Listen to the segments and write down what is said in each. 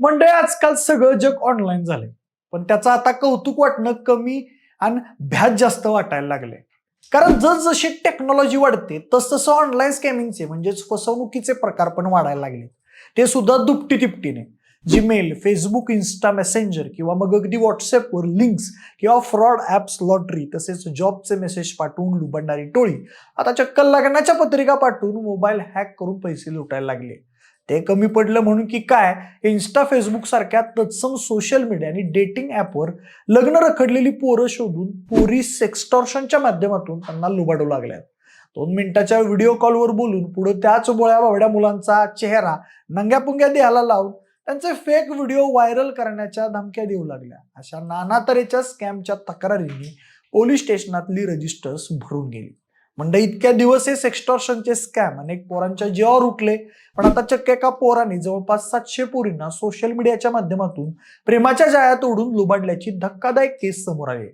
म्हणजे आजकाल सगळं जग ऑनलाईन झालंय. पण त्याचं आता कौतुक वाटणं कमी आणि भ्याज जास्त वाटायला लागले कारण जसजशी टेक्नॉलॉजी वाढते तसतसं ऑनलाईन स्कॅमिंगचे म्हणजेच फसवणुकीचे प्रकार पण वाढायला लागले ते सुद्धा दुपटी तिपटीने जीमेल फेसबुक इन्स्टा मेसेंजर किंवा मग अगदी व्हॉट्सअपवर लिंक्स किंवा फ्रॉड ॲप्स लॉटरी तसेच जॉबचे मेसेज पाठवून लुबडणारी टोळी आता चक्कल लग्नाच्या पत्रिका पाठवून मोबाईल हॅक करून पैसे लुटायला लागले. ते कमी पडलं म्हणून की काय? इन्स्टा फेसबुक सारख्या तत्सम सोशल मीडिया आणि डेटिंग ॲपवर लग्न रखडलेली पोरं शोधून पोरी सेक्स्टॉर्शनच्या माध्यमातून त्यांना लुबाडू लागल्यात. दोन मिनिटाच्या व्हिडिओ कॉलवर बोलून पुढे त्याच बोळ्या बावड्या मुलांचा चेहरा नंग्यापुंग्या द्यायला लावून त्यांचे फेक व्हिडिओ व्हायरल करण्याच्या धमक्या देऊ लागल्या. अशा नाना तऱ्हेच्या स्कॅमच्या तक्रारींनी पोलीस स्टेशनातली रजिस्टर्स भरून गेली. म्हणजे इतक्या दिवस हे सेक्स्टॉर्शनचे स्कॅम अनेक पोरांच्या जीवावर उठले. पण आता चक्क एका पोरांनी जवळपास सातशे पोरींना सोशल मीडियाच्या माध्यमातून प्रेमाच्या जाळ्यात ओढून लुबाडल्याची धक्कादायक केस समोर आली.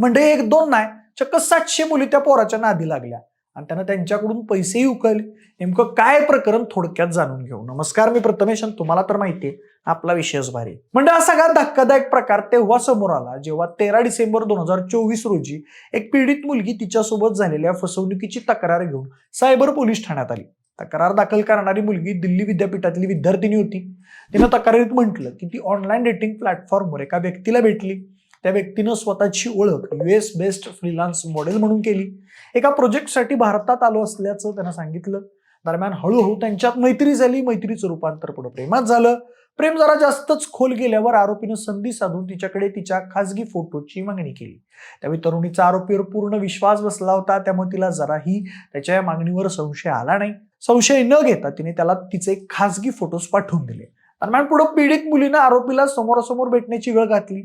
म्हणजे एक दोन नाही चक्क सातशे मुली त्या पोराच्या नादी लागल्या. आणि त्यांना त्यांच्याकडून पैसेही उकळले. नेमकं काय प्रकरण थोडक्यात जाणून घेऊ. नमस्कार मी प्रथमेश तुम्हाला तर माहितीये आपला विषयच भारी. म्हणजे हा सगळा धक्कादायक प्रकार तेव्हा समोर आला जेव्हा तेरा डिसेंबर दोन हजार चोवीस रोजी एक पीडित मुलगी तिच्यासोबत झालेल्या फसवणुकीची तक्रार घेऊन सायबर पोलीस ठाण्यात आली. तक्रार दाखल करणारी मुलगी दिल्ली विद्यापीठातली विद्यार्थिनी होती. तिनं तक्रारीत म्हटलं की ती ऑनलाईन डेटिंग प्लॅटफॉर्मवर एका व्यक्तीला भेटली. त्या व्यक्तीनं स्वतःची ओळख युएस बेस्ड फ्रीलान्स मॉडेल म्हणून केली. एका प्रोजेक्टसाठी भारतात आलो असल्याचं त्यानं सांगितलं. दरम्यान हळूहळू त्यांच्यात मैत्री झाली मैत्रीचं रूपांतर पुढे प्रेमात झालं. प्रेम जरा जास्तच खोल गेल्यावर आरोपीनं संधी साधून तिच्याकडे तिच्या खासगी फोटोची मागणी केली. त्यावेळी तरुणीचा आरोपीवर पूर्ण विश्वास बसला होता त्यामुळे तिला जराही त्याच्या या मागणीवर संशय आला नाही. संशय न घेता तिने त्याला तिचे खासगी फोटोज पाठवून दिले. दरम्यान पुढे पीडित मुलीनं आरोपीला समोरासमोर भेटण्याची वेळ घातली.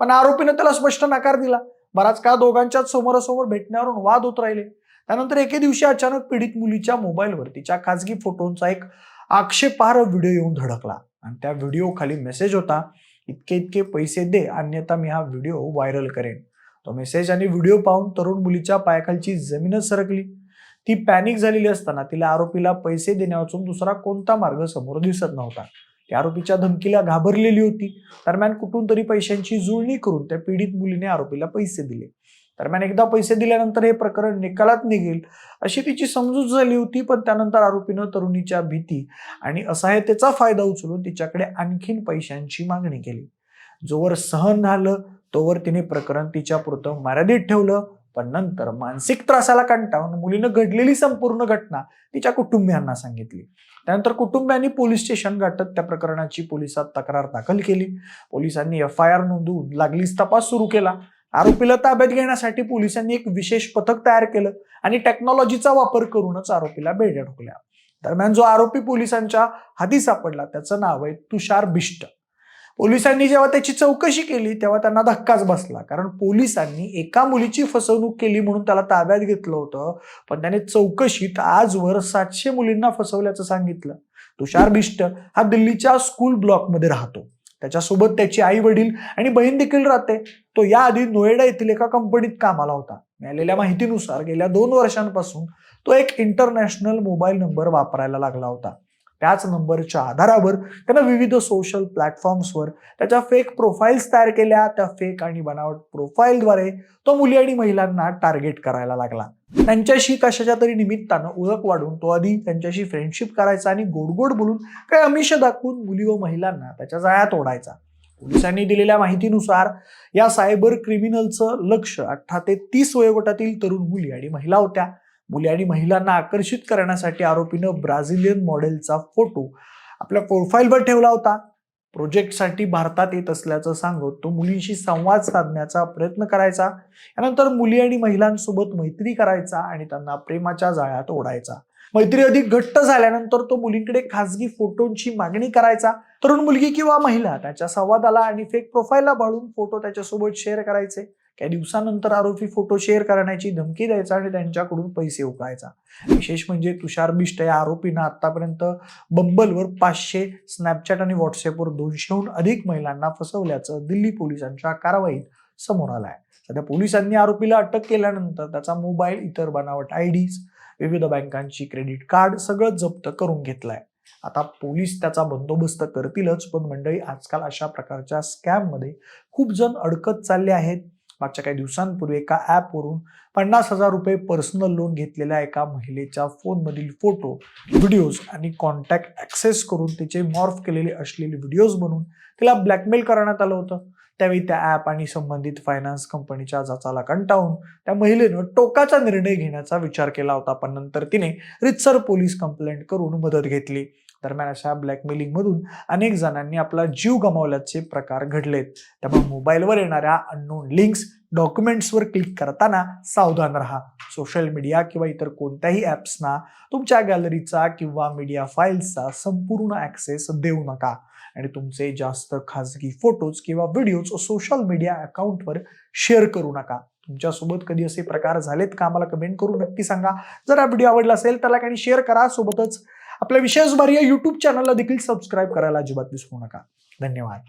पण आरोपीनं त्याला स्पष्ट नकार दिला. बराच काळ दोघांच्याच समोरासमोर भेटण्यावरून वाद होत राहिले. त्यानंतर एके दिवशी अचानक पीडित मुलीच्या मोबाईलवर तिच्या खासगी फोटोंचा एक आक्षेपार्ह व्हिडिओ येऊन धडकला. आणि त्या व्हिडिओ खाली मेसेज होता इतके इतके पैसे दे अन्यथा मी हा व्हिडिओ व्हायरल करेन. तो मेसेज आणि व्हिडिओ पाहून तरुण मुलीच्या पायाखालची जमीनच सरकली. ती पॅनिक झालेली असताना तिला आरोपीला पैसे देण्यावाचून दुसरा कोणता मार्ग समोर दिसत नव्हता. ती आरोपीच्या धमकीला घाबरलेली होती. दरम्यान कुठून तरी पैशांची जुळणी करून त्या पीडित मुलीने आरोपीला पैसे दिले. दरम्यान एकदा पैसे दिल्यानंतर हे प्रकरण निकालात निघेल अशी तिची समजूत झाली होती पण त्यानंतर आरोपीनं तरुणीच्या भीती आणि असहायतेचा फायदा उचलून तिच्याकडे आणखीन पैशांची मागणी केली. जोवर सहन झालं तोवर तिने प्रकरण तिच्या पुरतं मर्यादित ठेवलं पण नंतर मानसिक त्रासाला कंटाळून मुलीनं घडलेली संपूर्ण घटना तिच्या कुटुंबियांना सांगितली. त्यानंतर कुटुंबियांनी पोलीस स्टेशन गाठत त्या प्रकरणाची पोलिसात तक्रार दाखल केली. पोलिसांनी एफ आय आर नोंदवून लागलीच तपास सुरू केला. आरोपीला ताब्यात घेण्यासाठी पोलिसांनी एक विशेष पथक तयार केलं आणि टेक्नॉलॉजीचा वापर करूनच आरोपीला बेड्या ठोकल्या. दरम्यान जो आरोपी पोलिसांच्या हाती सापडला त्याचं नाव आहे तुषार बिष्ट. पोलिसांनी जेव्हा त्याची चौकशी केली तेव्हा त्यांना धक्काच बसला. कारण पोलिसांनी एका मुलीची फसवणूक केली म्हणून त्याला ताब्यात घेतलं होतं पण त्याने चौकशीत आजवर सातशे मुलींना फसवल्याचं सांगितलं. तुषार बिष्ट हा दिल्लीच्या स्कूल ब्लॉकमध्ये राहतो. त्याच्यासोबत त्याची आई वडील आणि बहीण देखील राहते. तो याआधी नोएडा येथील एका कंपनीत कामाला होता. मिळालेल्या माहितीनुसार गेल्या दोन वर्षांपासून तो एक इंटरनॅशनल मोबाईल नंबर वापरायला लागला होता. त्याच नंबरच्या आधारावर त्यानं विविध सोशल प्लॅटफॉर्म्सवर त्याच्या फेक प्रोफाईल्स तयार केल्या. त्या फेक आणि बनावट प्रोफाईलद्वारे तो मुली आणि महिलांना टार्गेट करायला लागला. त्यांच्याशी कशाच्या तरी निमित्तानं ओळख वाढून तो आधी त्यांच्याशी फ्रेंडशिप करायचा आणि गोड गोड बोलून काय अमिष दाखवून मुली व महिलांना त्याच्या जाळ्यात ओढायचा. पोलिसांनी दिलेल्या माहितीनुसार या सायबर क्रिमिनलचं लक्ष अठरा ते तीस वयोगटातील तरुण मुली आणि महिला होत्या. मुली आणि महिलांना आकर्षित करण्यासाठी आरोपीनं ब्राझिलियन मॉडेलचा फोटो आपल्या प्रोफाईलवर ठेवला होता. प्रोजेक्टसाठी भारतात येत असल्याचं सांगत तो मुलींशी संवाद साधण्याचा प्रयत्न करायचा. यानंतर मुली आणि महिलांसोबत मैत्री करायचा आणि त्यांना प्रेमाच्या जाळ्यात ओढायचा. मैत्री अधिक घट्ट झाल्यानंतर तो मुलींकडे खासगी फोटोंची मागणी करायचा. तरुण मुलगी किंवा महिला त्याच्या संवादाला आणि फेक प्रोफाईलला बाळून फोटो त्याच्यासोबत शेअर करायचे. काही दिवसानंतर आरोपी फोटो शेअर करण्याची धमकी द्यायचा आणि त्यांच्याकडून पैसे उकळायचा. विशेष म्हणजे तुषार बिष्ट या आरोपीनं आतापर्यंत बंबलवर पाचशे स्नॅपचॅट आणि व्हॉट्सअपवर दोनशेहून अधिक महिलांना फसवल्याचं दिल्ली पोलिसांच्या कारवाईत समोर आलं आहे सध्या पोलिसांनी आरोपीला अटक केल्यानंतर त्याचा मोबाईल इतर बनावट आय डीज विविध बँकांची क्रेडिट कार्ड सगळं जप्त करून घेतलंय. आता पोलीस त्याचा बंदोबस्त करतीलच पण मंडळी आजकाल अशा प्रकारच्या स्कॅममध्ये खूप जण अडकत चालले आहेत. मागच्या काही दिवसांपूर्वी एका ॲपवरून पन्नास हजार रुपये पर्सनल लोन घेतलेल्या एका महिलेच्या फोनमधील फोटो व्हिडिओज आणि कॉन्टॅक्ट ॲक्सेस करून तिचे मॉर्फ केलेले असलेले व्हिडिओज बनवून तिला ब्लॅकमेल करण्यात आलं होतं. त्यावेळी त्या ॲप आणि संबंधित फायनान्स कंपनीच्या जाचाला कंटाळून त्या महिलेनं टोकाचा निर्णय घेण्याचा विचार केला होता पण नंतर तिने रितसर पोलीस कंप्लेंट करून मदत घेतली. दरम्यान अशा ब्लॅकमेलिंगमधून अनेक जणांनी आपला जीव गमावल्याचे प्रकार घडलेत. त्यामुळे मोबाईलवर येणाऱ्या अननोन लिंक्स डॉक्युमेंट्सवर क्लिक करताना सावधान राहा. सोशल मीडिया किंवा इतर कोणत्याही ॲप्सना तुमच्या गॅलरीचा किंवा मीडिया फाईल्सचा संपूर्ण ॲक्सेस देऊ नका. आणि तुमचे जास्त खाजगी फोटोज किंवा व्हिडिओज सोशल मीडिया अकाउंटवर शेअर करू नका. तुमच्यासोबत कधी असे प्रकार झालेत का? आम्हाला कमेंट करून नक्की सांगा. जर हा व्हिडिओ आवडला असेल तर लाईक आणि शेअर करा. सोबतच आपल्या विशेष या यूट्यूब चॅनलला देखील सबस्क्राईब करायला अजिबात विसरू नका. धन्यवाद.